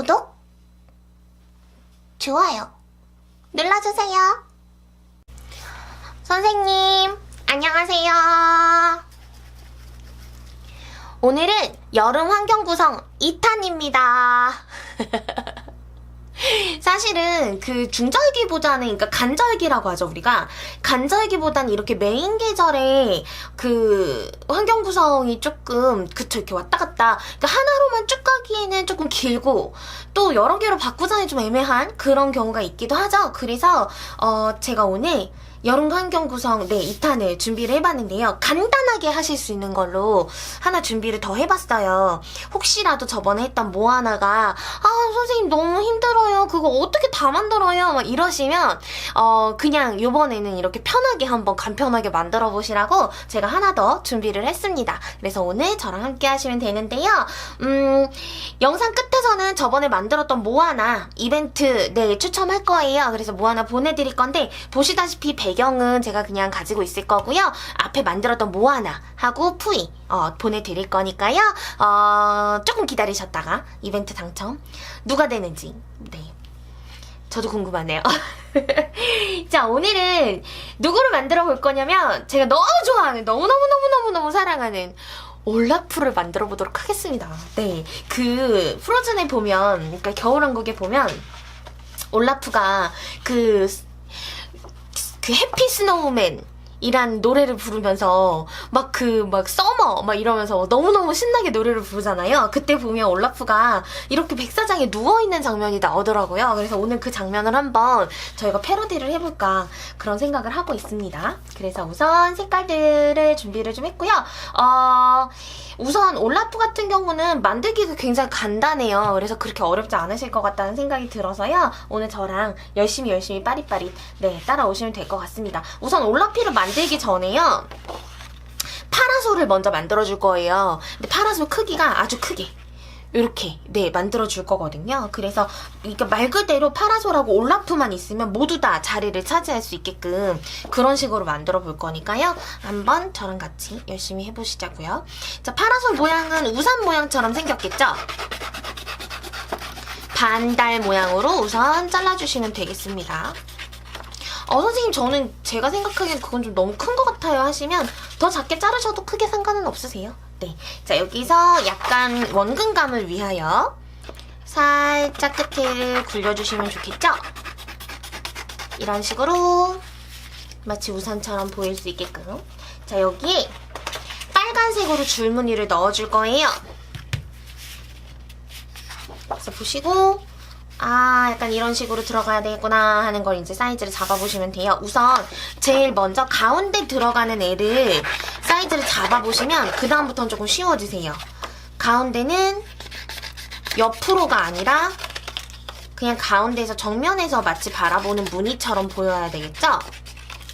구독, 좋아요 눌러주세요. 선생님, 안녕하세요. 오늘은 여름 환경 구성 2탄입니다. 사실은 그 중절기보다는 그러니까 간절기라고 하죠 우리가. 간절기보다는 이렇게 메인 계절에 그 환경 구성이 조금 그쵸 이렇게 왔다 갔다. 그러니까 하나로만 쭉 가기에는 조금 길고 또 여러 개로 바꾸자니 좀 애매한 그런 경우가 있기도 하죠. 그래서 어 제가 오늘 여름 환경 구성 네 2탄을 준비를 해봤는데요. 간단하게 하실 수 있는 걸로 하나 준비를 더 해봤어요. 혹시라도 저번에 했던 뭐 하나가 아 선생님 너무 힘들어요. 그거 어떻게 다 만들어요? 막 이러시면 어 그냥 요번에는 이렇게 편하게 한번 간편하게 만들어 보시라고 제가 하나 더 준비를 했습니다. 그래서 오늘 저랑 함께 하시면 되는데요. 음 영상 끝에서는 저번에 만들었던 뭐 하나 이벤트 네 추첨할 거예요. 그래서 뭐 하나 보내드릴 건데 보시다시피 배 경은 제가 그냥 가지고 있을 거고요 앞에 만들었던 뭐 하나 하고 푸이 어, 보내드릴 거니까요 어, 조금 기다리셨다가 이벤트 당첨 누가 되는지 네 저도 궁금하네요. 자, 오늘은 누구를 만들어 볼 거냐면 제가 너무 좋아하는 너무너무너무너무너무 사랑하는 올라프를 만들어 보도록 하겠습니다. 네. 그 프로즌에 보면 그러니까 겨울왕국에 보면 올라프가 그 그 해피 스노우맨 이란 노래를 부르면서 막 그막 서머 막 이러면서 너무너무 신나게 노래를 부르잖아요. 그때 보면 올라프가 이렇게 백사장에 누워 있는 장면이 나오더라고요. 그래서 오늘 그 장면을 한번 저희가 패러디를 해볼까 그런 생각을 하고 있습니다. 그래서 우선 색깔들을 준비를 좀 했고요. 어 우선 올라프 같은 경우는 만들기가 굉장히 간단해요. 그래서 그렇게 어렵지 않으실 것 같다는 생각이 들어서요. 오늘 저랑 열심히 열심히 빠릿빠릿 네 따라오시면 될 것 같습니다. 우선 올라피를 만들기 전에요. 파라솔을 먼저 만들어 줄 거예요. 근데 파라솔 크기가 아주 크게 이렇게 네 만들어 줄 거거든요. 그래서 그러니까 말 그대로 파라솔하고 올라프만 있으면 모두 다 자리를 차지할 수 있게끔 그런 식으로 만들어 볼 거니까요. 한번 저랑 같이 열심히 해보시자고요. 자 파라솔 모양은 우산 모양처럼 생겼겠죠? 반달 모양으로 우선 잘라주시면 되겠습니다. 어, 선생님, 저는 제가 생각하기엔 그건 좀 너무 큰 것 같아요 하시면 더 작게 자르셔도 크게 상관은 없으세요. 네. 자, 여기서 약간 원근감을 위하여 살짝 끝을 굴려주시면 좋겠죠? 이런 식으로 마치 우산처럼 보일 수 있게끔. 자, 여기에 빨간색으로 줄무늬를 넣어줄 거예요. 그래서 보시고 아 약간 이런 식으로 들어가야 되겠구나 하는 걸 이제 사이즈를 잡아보시면 돼요. 우선 제일 먼저 가운데 들어가는 애를 사이즈를 잡아보시면 그 다음부터는 조금 쉬워지세요. 가운데는 옆으로가 아니라 그냥 가운데에서 정면에서 마치 바라보는 무늬처럼 보여야 되겠죠?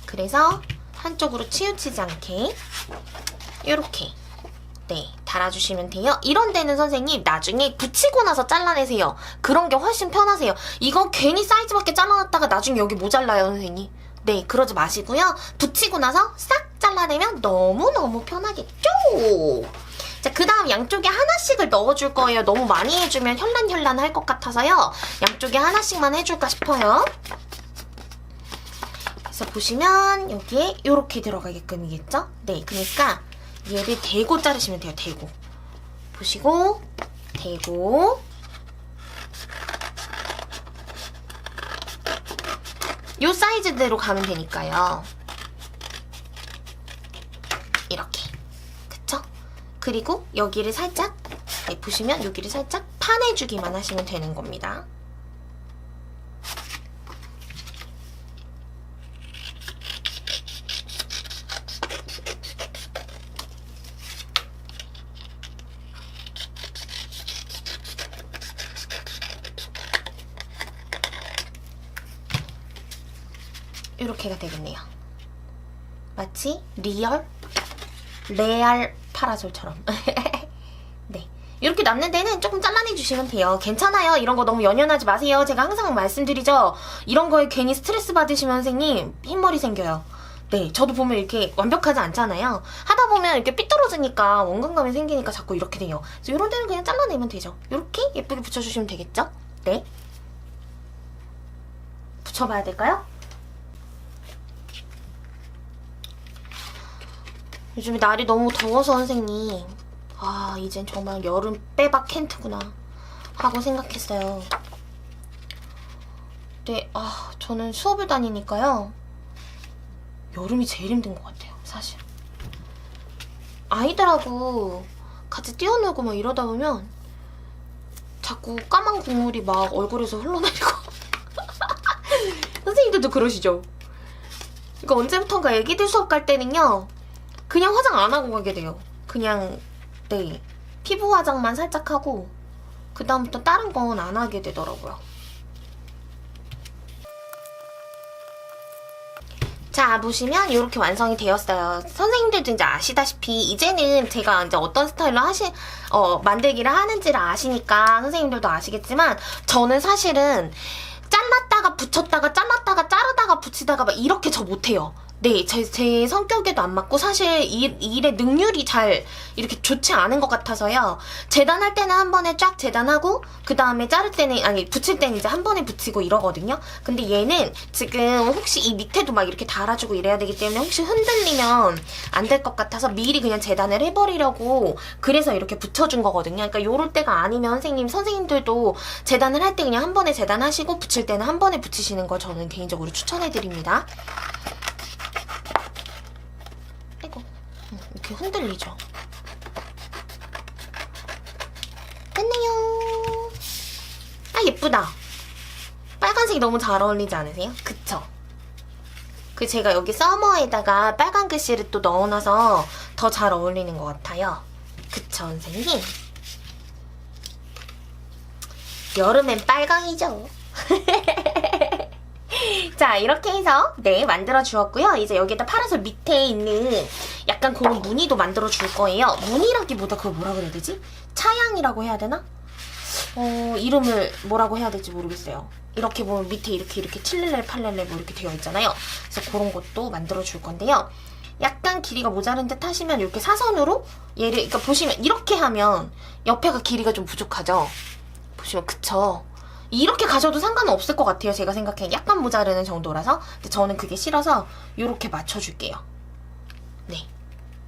그래서 한쪽으로 치우치지 않게 이렇게 네, 달아주시면 돼요. 이런 데는 선생님 나중에 붙이고 나서 잘라내세요. 그런 게 훨씬 편하세요. 이거 괜히 사이즈밖에 잘라놨다가 나중에 여기 모자라요, 선생님. 네, 그러지 마시고요. 붙이고 나서 싹 잘라내면 너무너무 편하겠죠? 자, 그 다음 양쪽에 하나씩을 넣어줄 거예요. 너무 많이 해주면 현란현란 할 것 같아서요. 양쪽에 하나씩만 해줄까 싶어요. 그래서 보시면 여기에 이렇게 들어가게끔이겠죠? 네, 그러니까 얘를 대고 자르시면 돼요. 대고. 보시고 대고 요 사이즈대로 가면 되니까요. 이렇게. 그쵸? 그리고 여기를 살짝 네, 보시면 여기를 살짝 파내주기만 하시면 되는 겁니다. 이렇게가 되겠네요. 마치 리얼 레알 파라솔처럼. 네. 이렇게 남는 데는 조금 잘라내 주시면 돼요. 괜찮아요. 이런 거 너무 연연하지 마세요. 제가 항상 말씀드리죠. 이런 거에 괜히 스트레스 받으시면 선생님 흰머리 생겨요. 네, 저도 보면 이렇게 완벽하지 않잖아요. 하다 보면 이렇게 삐뚤어지니까 원근감이 생기니까 자꾸 이렇게 돼요. 그래서 이런 데는 그냥 잘라내면 되죠. 이렇게 예쁘게 붙여주시면 되겠죠? 네. 붙여봐야 될까요? 요즘에 날이 너무 더워서 선생님. 아, 이젠 정말 여름 빼박 캔트구나. 하고 생각했어요. 네, 아, 저는 수업을 다니니까요. 여름이 제일 힘든 것 같아요, 사실. 아이들하고 같이 뛰어놀고 막 이러다 보면 자꾸 까만 국물이 막 얼굴에서 흘러내리고. 선생님들도 그러시죠? 그러니까 언제부턴가 애기들 수업 갈 때는요, 그냥 화장 안 하고 가게 돼요. 그냥, 네. 피부 화장만 살짝 하고, 그 다음부터 다른 건 안 하게 되더라고요. 자, 보시면 이렇게 완성이 되었어요. 선생님들도 이제 아시다시피 이제는 제가 이제 어떤 스타일로 하시, 어, 만들기를 하는지를 아시니까 선생님들도 아시겠지만 저는 사실은 잘랐다가 붙였다가 잘랐다가 자르다가 붙이다가 막 이렇게 저 못해요. 네, 제, 제 성격에도 안 맞고 사실 일, 일의 능률이 잘 이렇게 좋지 않은 것 같아서요. 재단할 때는 한 번에 쫙 재단하고 그 다음에 자를 때는 아니 붙일 때는 이제 한 번에 붙이고 이러거든요. 근데 얘는 지금 혹시 이 밑에도 막 이렇게 달아주고 이래야 되기 때문에 혹시 흔들리면 안 될 것 같아서 미리 그냥 재단을 해버리려고 그래서 이렇게 붙여준 거거든요. 그러니까 요럴 때가 아니면 선생님 선생님들도 재단을 할 때 그냥 한 번에 재단하시고 붙일 때는 한 번에 붙이시는 걸 저는 개인적으로 추천해드립니다. 아이고 음, 이렇게 흔들리죠. 됐네요. 아 예쁘다. 빨간색이 너무 잘 어울리지 않으세요? 그쵸? 그 제가 여기 서머에다가 빨간 글씨를 또 넣어놔서 더 잘 어울리는 것 같아요. 그쵸 선생님? 여름엔 빨강이죠. 자 이렇게 해서 네 만들어 주었고요. 이제 여기에다 파란색 밑에 있는 약간 그런 무늬도 만들어 줄 거예요. 무늬라기보다 그걸 뭐라 그래야 되지? 차양이라고 해야 되나? 어 이름을 뭐라고 해야 될지 모르겠어요. 이렇게 보면 밑에 이렇게 이렇게 칠렐레 팔렐레 뭐 이렇게 되어 있잖아요. 그래서 그런 것도 만들어 줄 건데요. 약간 길이가 모자른 듯 하시면 이렇게 사선으로 얘를 그러니까 보시면 이렇게 하면 옆에가 길이가 좀 부족하죠? 보시면 그쵸 이렇게 가셔도 상관은 없을 것 같아요. 제가 생각엔 약간 모자르는 정도라서. 근데 저는 그게 싫어서 이렇게 맞춰줄게요. 네.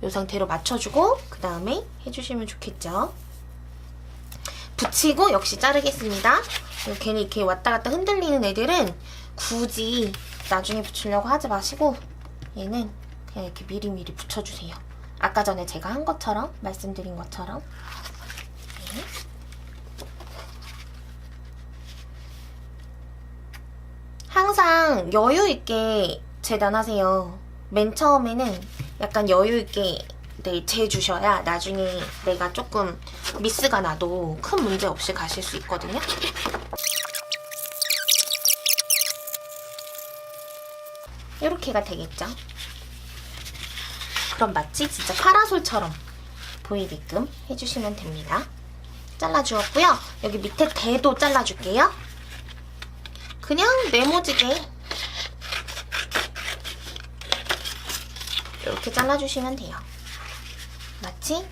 이 상태로 맞춰주고 그 다음에 해주시면 좋겠죠. 붙이고 역시 자르겠습니다. 괜히 이렇게 왔다 갔다 흔들리는 애들은 굳이 나중에 붙이려고 하지 마시고 얘는 그냥 이렇게 미리미리 붙여주세요. 아까 전에 제가 한 것처럼 말씀드린 것처럼 네. 항상 여유 있게 재단하세요. 맨 처음에는 약간 여유 있게 네, 재주셔야 나중에 내가 조금 미스가 나도 큰 문제 없이 가실 수 있거든요. 이렇게가 되겠죠? 그럼 마치 진짜 파라솔처럼 보이게끔 해주시면 됩니다. 잘라주었고요. 여기 밑에 대도 잘라줄게요. 그냥 네모지게 이렇게 잘라주시면 돼요. 마치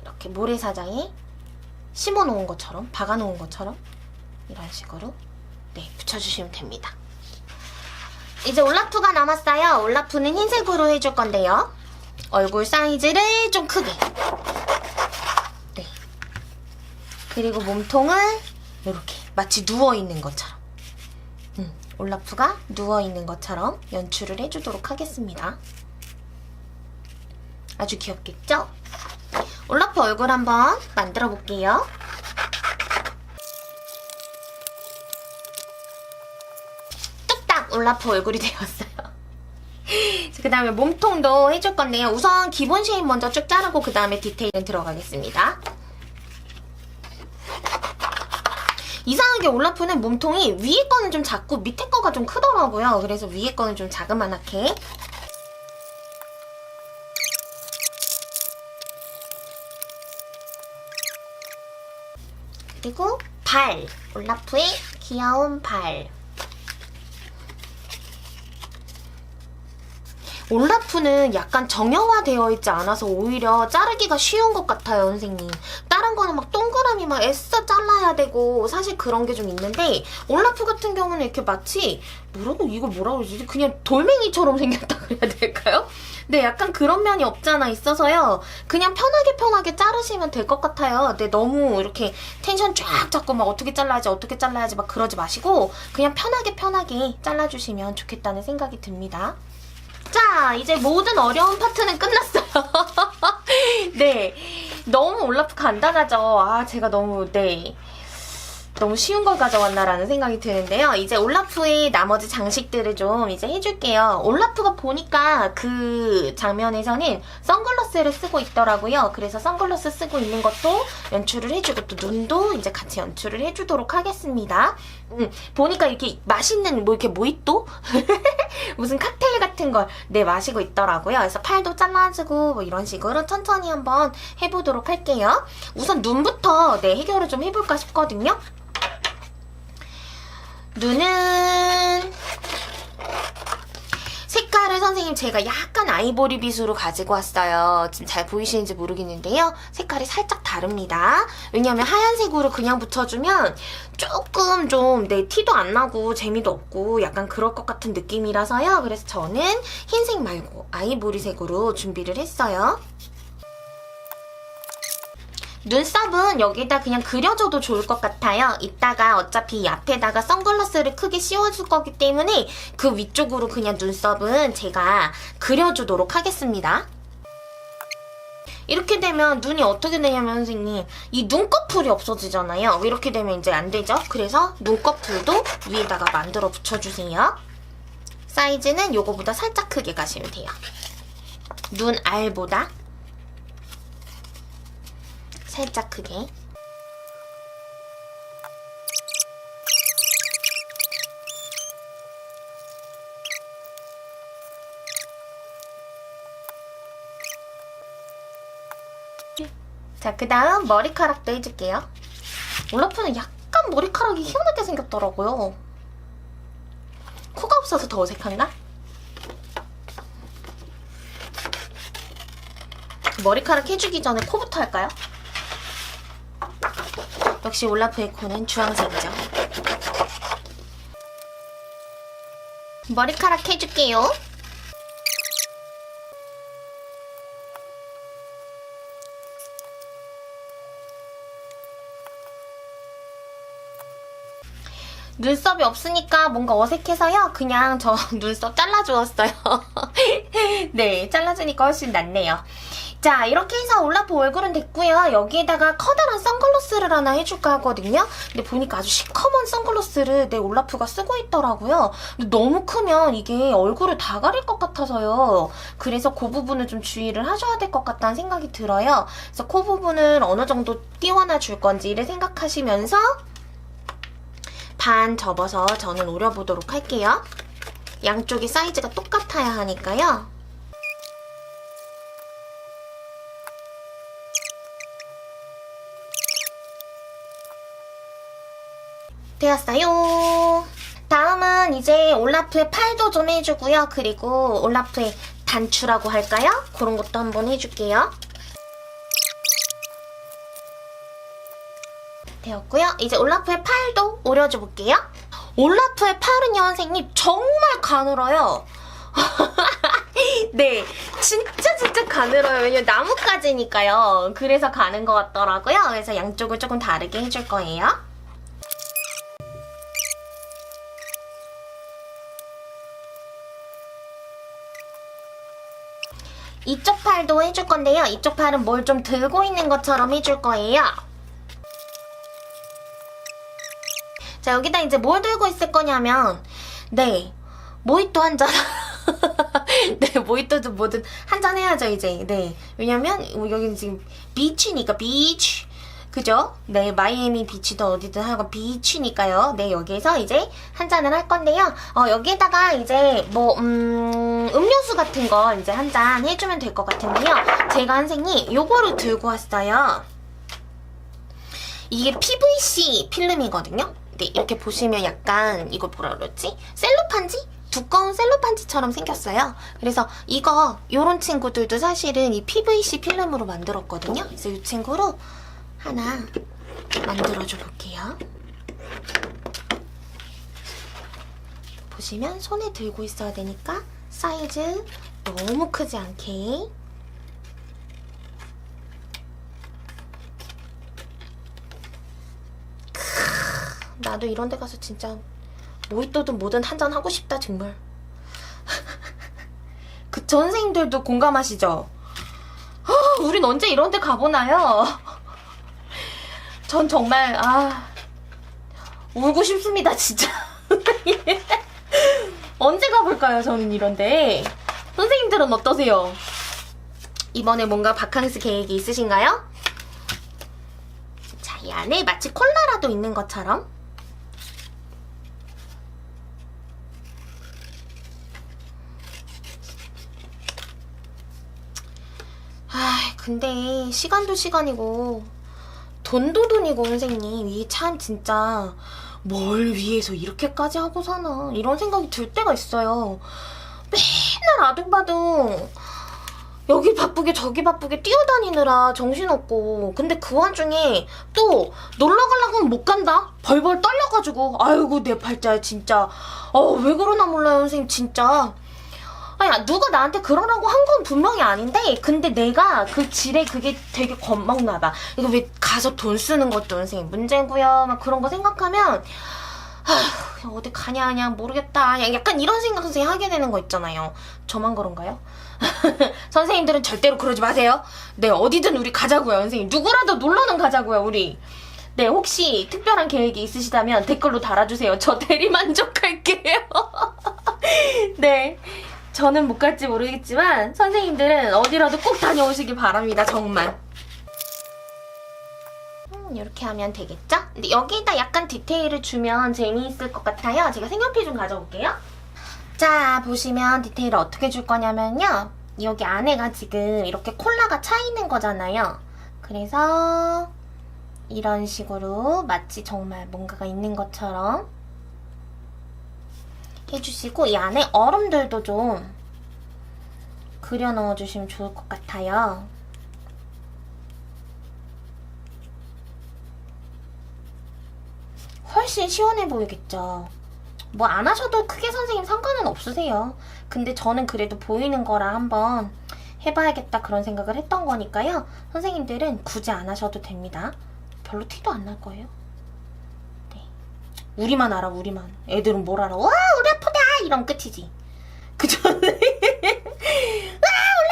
이렇게 모래사장에 심어놓은 것처럼 박아놓은 것처럼 이런 식으로 네 붙여주시면 됩니다. 이제 올라프가 남았어요. 올라프는 흰색으로 해줄 건데요. 얼굴 사이즈를 좀 크게 네 그리고 몸통은 이렇게 마치 누워있는 것처럼 음, 올라프가 누워있는 것처럼 연출을 해주도록 하겠습니다. 아주 귀엽겠죠? 올라프 얼굴 한번 만들어 볼게요. 뚝딱 올라프 얼굴이 되었어요. 그 다음에 몸통도 해줄 건데요. 우선 기본 쉐입 먼저 쭉 자르고 그 다음에 디테일은 들어가겠습니다. 이상하게 올라프는 몸통이 위에 거는 좀 작고 밑에 거가 좀 크더라고요. 그래서 위에 거는 좀 자그만하게. 그리고 발. 올라프의 귀여운 발. 올라프는 약간 정형화되어 있지 않아서 오히려 자르기가 쉬운 것 같아요, 선생님. 다른 거는 막 동그라미 막 애써 잘라야 되고 사실 그런 게 좀 있는데 올라프 같은 경우는 이렇게 마치 뭐라고 이거 뭐라고 그러지? 그냥 돌멩이처럼 생겼다 그래야 될까요? 네, 약간 그런 면이 없잖아 있어서요. 그냥 편하게 편하게 자르시면 될 것 같아요. 네, 너무 이렇게 텐션 쫙 잡고 막 어떻게 잘라야지 어떻게 잘라야지 막 그러지 마시고 그냥 편하게 편하게 잘라주시면 좋겠다는 생각이 듭니다. 자, 이제 모든 어려운 파트는 끝났어요. 네. 너무 올라프 간단하죠. 아, 제가 너무, 네. 너무 쉬운 걸 가져왔나라는 생각이 드는데요. 이제 올라프의 나머지 장식들을 좀 이제 해줄게요. 올라프가 보니까 그 장면에서는 선글라스를 쓰고 있더라고요. 그래서 선글라스 쓰고 있는 것도 연출을 해주고 또 눈도 이제 같이 연출을 해주도록 하겠습니다. 음, 보니까 이렇게 맛있는 뭐 이렇게 모히또? 무슨 칵테일 같은 걸 네, 마시고 있더라고요. 그래서 팔도 잘라주고 뭐 이런 식으로 천천히 한번 해보도록 할게요. 우선 눈부터 네, 해결을 좀 해볼까 싶거든요. 눈은 색깔을 선생님 제가 약간 아이보리 빛으로 가지고 왔어요. 지금 잘 보이시는지 모르겠는데요. 색깔이 살짝 다릅니다. 왜냐면 하얀색으로 그냥 붙여주면 조금 좀 내 티도 안 나고 재미도 없고 약간 그럴 것 같은 느낌이라서요. 그래서 저는 흰색 말고 아이보리색으로 준비를 했어요. 눈썹은 여기다 그냥 그려줘도 좋을 것 같아요. 이따가 어차피 이 앞에다가 선글라스를 크게 씌워줄 거기 때문에 그 위쪽으로 그냥 눈썹은 제가 그려주도록 하겠습니다. 이렇게 되면 눈이 어떻게 되냐면 선생님 이 눈꺼풀이 없어지잖아요. 이렇게 되면 이제 안 되죠. 그래서 눈꺼풀도 위에다가 만들어 붙여주세요. 사이즈는 요거보다 살짝 크게 가시면 돼요. 눈 알보다 살짝 크게. 자, 그 다음 머리카락도 해줄게요. 올라프는 약간 머리카락이 희한하게 생겼더라고요. 코가 없어서 더 어색한가? 머리카락 해주기 전에 코부터 할까요? 역시 올라프의 코는 주황색이죠. 머리카락 해줄게요. 눈썹이 없으니까 뭔가 어색해서요. 그냥 저 눈썹 잘라주었어요. 네, 잘라주니까 훨씬 낫네요. 자, 이렇게 해서 올라프 얼굴은 됐고요. 여기에다가 커다란 선글라스를 하나 해줄까 하거든요. 근데 보니까 아주 시커먼 선글라스를 내 올라프가 쓰고 있더라고요. 근데 너무 크면 이게 얼굴을 다 가릴 것 같아서요. 그래서 그 부분을 좀 주의를 하셔야 될 것 같다는 생각이 들어요. 그래서 코 부분을 어느 정도 띄워놔 줄 건지를 생각하시면서 반 접어서 저는 오려보도록 할게요. 양쪽이 사이즈가 똑같아야 하니까요. 되었어요. 다음은 이제 올라프의 팔도 좀 해주고요. 그리고 올라프의 단추라고 할까요? 그런 것도 한번 해줄게요. 되었고요. 이제 올라프의 팔도 오려줘 볼게요. 올라프의 팔은요, 선생님, 정말 가늘어요. 네, 진짜 진짜 가늘어요. 왜냐면 나뭇가지니까요. 그래서 가는 것 같더라고요. 그래서 양쪽을 조금 다르게 해줄 거예요. 이쪽 팔도 해줄 건데요. 이쪽 팔은 뭘 좀 들고 있는 것처럼 해줄 거예요. 자, 여기다 이제 뭘 들고 있을 거냐면, 네, 모히또 한 잔. 네, 모히또든 뭐든 한 잔 해야죠, 이제. 네. 왜냐면, 여기는 지금 비치니까, 비치. 그죠? 네, 마이애미 비치든 어디든 하고 비치니까요. 네, 여기에서 이제 한 잔을 할 건데요. 어, 여기에다가 이제 뭐, 음, 음료수 같은 거 이제 한 잔 해주면 될 것 같은데요. 제가 선생님, 요거를 들고 왔어요. 이게 PVC 필름이거든요. 네, 이렇게 보시면 약간 이거 뭐라 그러지? 셀로판지? 두꺼운 셀로판지처럼 생겼어요. 그래서 이거 요런 친구들도 사실은 이 PVC 필름으로 만들었거든요. 그래서 이 친구로 하나 만들어줘 볼게요. 보시면 손에 들고 있어야 되니까 사이즈 너무 크지 않게 크, 나도 이런 데 가서 진짜 모히또든 뭐든 한잔 하고 싶다 정말 그 선생님들도 공감하시죠? 아, 우린 언제 이런 데 가보나요? 전 정말 아 울고 싶습니다 진짜 언제 가볼까요 저는 이런데 선생님들은 어떠세요? 이번에 뭔가 바캉스 계획이 있으신가요? 자, 이 안에 마치 콜라라도 있는 것처럼 아, 근데 시간도 시간이고 돈도 돈이고 선생님. 이게 참 진짜 뭘 위해서 이렇게까지 하고 사나? 이런 생각이 들 때가 있어요. 맨날 아둥바둥. 여기 바쁘게 저기 바쁘게 뛰어다니느라 정신없고. 근데 그 와중에 또 놀러 가려고 하면 못 간다? 벌벌 떨려가지고. 아이고 내 팔자야 진짜. 어 왜 그러나 몰라요 선생님. 진짜 아니 누가 나한테 그러라고 한 건 분명히 아닌데 근데 내가 그 질에 그게 되게 겁먹나 봐. 이거 왜 가서 돈 쓰는 것도 선생님 문제고요. 막 그런 거 생각하면 아휴 어디 가냐 하냐 모르겠다. 약간 이런 생각 선생님 하게 되는 거 있잖아요. 저만 그런가요? 선생님들은 절대로 그러지 마세요. 네 어디든 우리 가자고요 선생님. 누구라도 놀러는 가자고요 우리. 네 혹시 특별한 계획이 있으시다면 댓글로 달아주세요. 저 대리 만족할게요. 네 저는 못 갈지 모르겠지만 선생님들은 어디라도 꼭 다녀오시길 바랍니다 정말. 음, 이렇게 하면 되겠죠? 근데 여기다 약간 디테일을 주면 재미있을 것 같아요. 제가 색연필 좀 가져올게요. 자 보시면 디테일을 어떻게 줄 거냐면요. 여기 안에가 지금 이렇게 콜라가 차 있는 거잖아요. 그래서 이런 식으로 마치 정말 뭔가가 있는 것처럼 해주시고 이 안에 얼음들도 좀 그려 넣어주시면 좋을 것 같아요. 훨씬 시원해 보이겠죠? 뭐 안 하셔도 크게 선생님 상관은 없으세요. 근데 저는 그래도 보이는 거라 한번 해봐야겠다 그런 생각을 했던 거니까요. 선생님들은 굳이 안 하셔도 됩니다. 별로 티도 안 날 거예요. 우리만 알아 우리만. 애들은 뭘 알아? 와 우리 아프다! 이런 끝이지. 그죠 와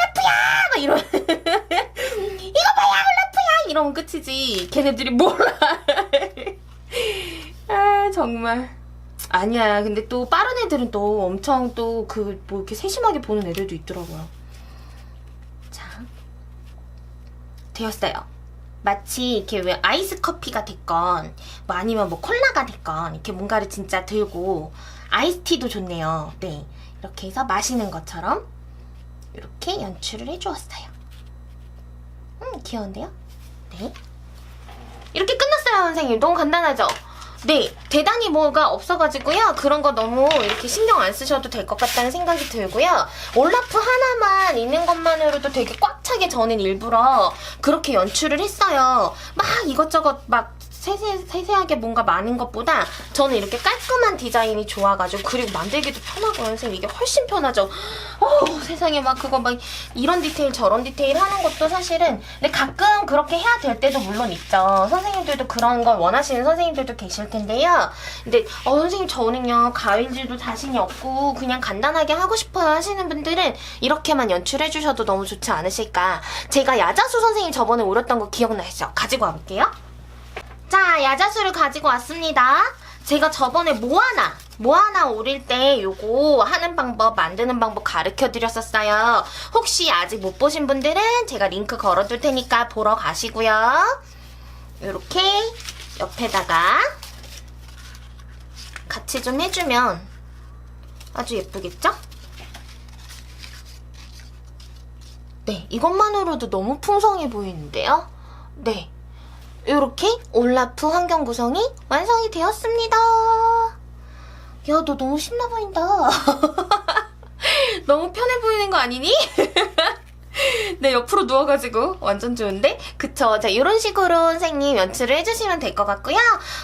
아프야! 막 이런 이거 뭐야 아프야! 이러면 끝이지. 걔네들이 몰라 아 정말. 아니야. 근데 또 빠른 애들은 또 엄청 또 그 뭐 이렇게 세심하게 보는 애들도 있더라고요. 자. 되었어요 마치 이렇게 왜 아이스 커피가 됐건 뭐 아니면 뭐 콜라가 됐건 이렇게 뭔가를 진짜 들고 아이스티도 좋네요. 네. 이렇게 해서 마시는 것처럼 이렇게 연출을 해주었어요. 음, 귀여운데요? 네. 이렇게 끝났어요, 선생님. 너무 간단하죠? 네, 대단히 뭐가 없어가지고요. 그런 거 너무 이렇게 신경 안 쓰셔도 될 것 같다는 생각이 들고요. 올라프 하나만 있는 것만으로도 되게 꽉 차게 저는 일부러 그렇게 연출을 했어요. 막 이것저것 막 세세, 세세하게 뭔가 많은 것보다 저는 이렇게 깔끔한 디자인이 좋아가지고 그리고 만들기도 편하고요. 선생님 이게 훨씬 편하죠. 어 세상에 막 그거 막 이런 디테일 저런 디테일 하는 것도 사실은 근데 가끔 그렇게 해야 될 때도 물론 있죠. 선생님들도 그런 걸 원하시는 선생님들도 계실 텐데요. 근데 어 선생님 저는요 가위질도 자신이 없고 그냥 간단하게 하고 싶어요 하시는 분들은 이렇게만 연출해 주셔도 너무 좋지 않으실까. 제가 야자수 선생님 저번에 오렸던 거 기억나시죠? 가지고 와볼게요. 자, 야자수를 가지고 왔습니다. 제가 저번에 모아나, 모아나 오릴 때 요거 하는 방법, 만드는 방법 가르쳐 드렸었어요. 혹시 아직 못 보신 분들은 제가 링크 걸어 둘 테니까 보러 가시고요. 요렇게 옆에다가 같이 좀 해주면 아주 예쁘겠죠? 네, 이것만으로도 너무 풍성해 보이는데요? 네. 이렇게 올라프 환경 구성이 완성이 되었습니다. 야, 너 너무 신나 보인다. 너무 편해 보이는 거 아니니? 네, 옆으로 누워가지고 완전 좋은데? 그 쵸. 자, 이런 식으로 선생님 연출을 해주시면 될 것 같고요.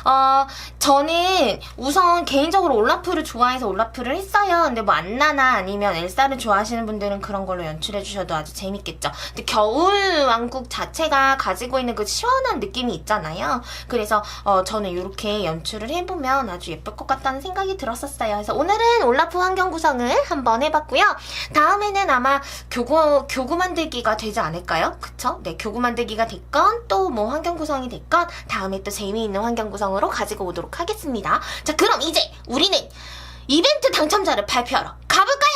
어, 저는 우선 개인적으로 올라프를 좋아해서 올라프를 했어요. 근데 뭐 안나나 아니면 엘사를 좋아하시는 분들은 그런 걸로 연출해주셔도 아주 재밌겠죠. 근데 겨울왕국 자체가 가지고 있는 그 시원한 느낌이 있잖아요. 그래서 어, 저는 이렇게 연출을 해보면 아주 예쁠 것 같다는 생각이 들었었어요. 그래서 오늘은 올라프 환경 구성을 한번 해봤고요. 다음에는 아마 교구, 교구 만들기가 되지 않을까요? 그쵸? 네, 교구 만들기가 됐건 또 뭐 환경 구성이 됐건 다음에 또 재미있는 환경 구성으로 가지고 오도록 하겠습니다. 자, 그럼 이제 우리는 이벤트 당첨자를 발표하러 가볼까요?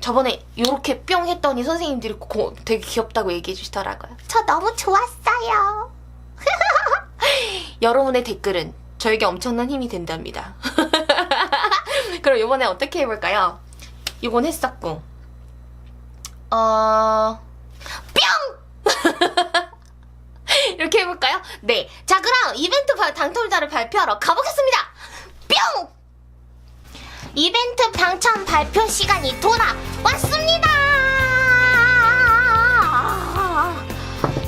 저번에 이렇게 뿅 했더니 선생님들이 고- 되게 귀엽다고 얘기해 주시더라고요. 저 너무 좋았어요. 여러분의 댓글은 저에게 엄청난 힘이 된답니다. 그럼 이번에 어떻게 해볼까요? 이건 했었고, 어, 뿅! 이렇게 해볼까요? 네. 자, 그럼 이벤트 바- 당첨자를 발표하러 가보겠습니다! 뿅! 이벤트 당첨 발표 시간이 돌아왔습니다!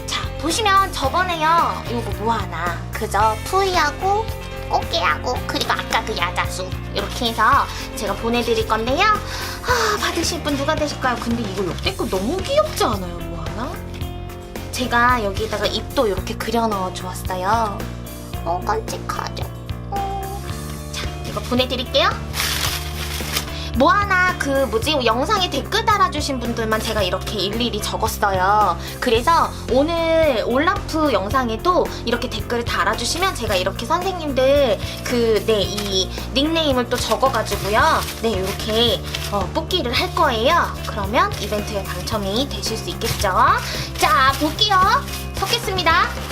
자, 보시면 저번에요, 이거 뭐 하나. 그저 푸이하고, 꽃게하고, 그리고 아까 그 야자수. 이렇게 해서 제가 보내드릴 건데요. 아, 받으실 분 누가 되실까요? 근데 이거 역대급 너무 귀엽지 않아요? 제가 여기다가 입도 이렇게 그려 넣어 주었어요. 어, 깜찍하죠? 어. 자, 이거 보내드릴게요. 뭐 하나 그 뭐지 영상에 댓글 달아주신 분들만 제가 이렇게 일일이 적었어요. 그래서 오늘 올라프 영상에도 이렇게 댓글을 달아주시면 제가 이렇게 선생님들 그 네 이 닉네임을 또 적어가지고요. 네 이렇게 어, 뽑기를 할 거예요. 그러면 이벤트에 당첨이 되실 수 있겠죠. 자 볼게요. 섞겠습니다.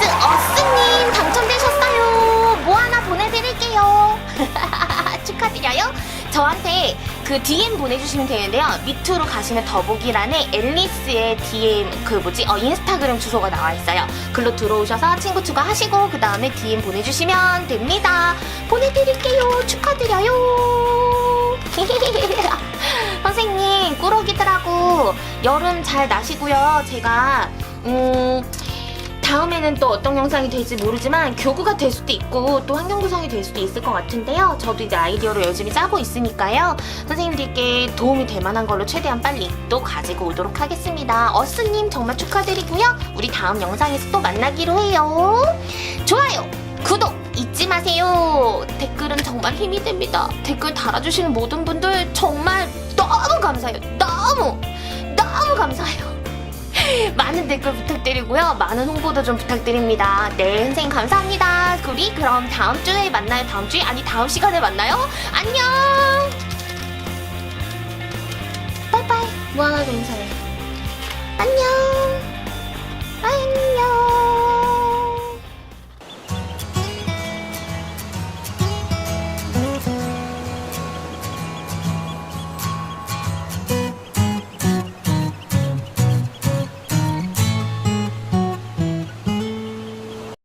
보내드릴게요. 축하드려요. 저한테 그 DM 보내주시면 되는데요. 밑으로 가시면 더보기란에 앨리스의 DM 그 뭐지 어 인스타그램 주소가 나와 있어요. 글로 들어오셔서 친구 추가하시고 그 다음에 DM 보내주시면 됩니다. 보내드릴게요. 축하드려요. 선생님 꾸러기들하고 여름 잘 나시고요. 제가 음 다음에는 또 어떤 영상이 될지 모르지만 교구가 될 수도 있고 또 환경 구성이 될 수도 있을 것 같은데요. 저도 이제 아이디어를 열심히 짜고 있으니까요. 선생님들께 도움이 될 만한 걸로 최대한 빨리 또 가지고 오도록 하겠습니다. 어스님 정말 축하드리고요. 우리 다음 영상에서 또 만나기로 해요. 좋아요, 구독 잊지 마세요. 댓글은 정말 힘이 됩니다. 댓글 달아주시는 모든 분들 정말 너무 감사해요. 너무 너무 감사해요. 많은 댓글 부탁드리고요. 많은 홍보도 좀 부탁드립니다. 네, 선생님 감사합니다. 우리 그럼 다음 주에 만나요. 다음 주에 아니 다음 시간에 만나요. 안녕. 빠이빠이. 무한하게 뭐 인사해. 안녕. 안녕.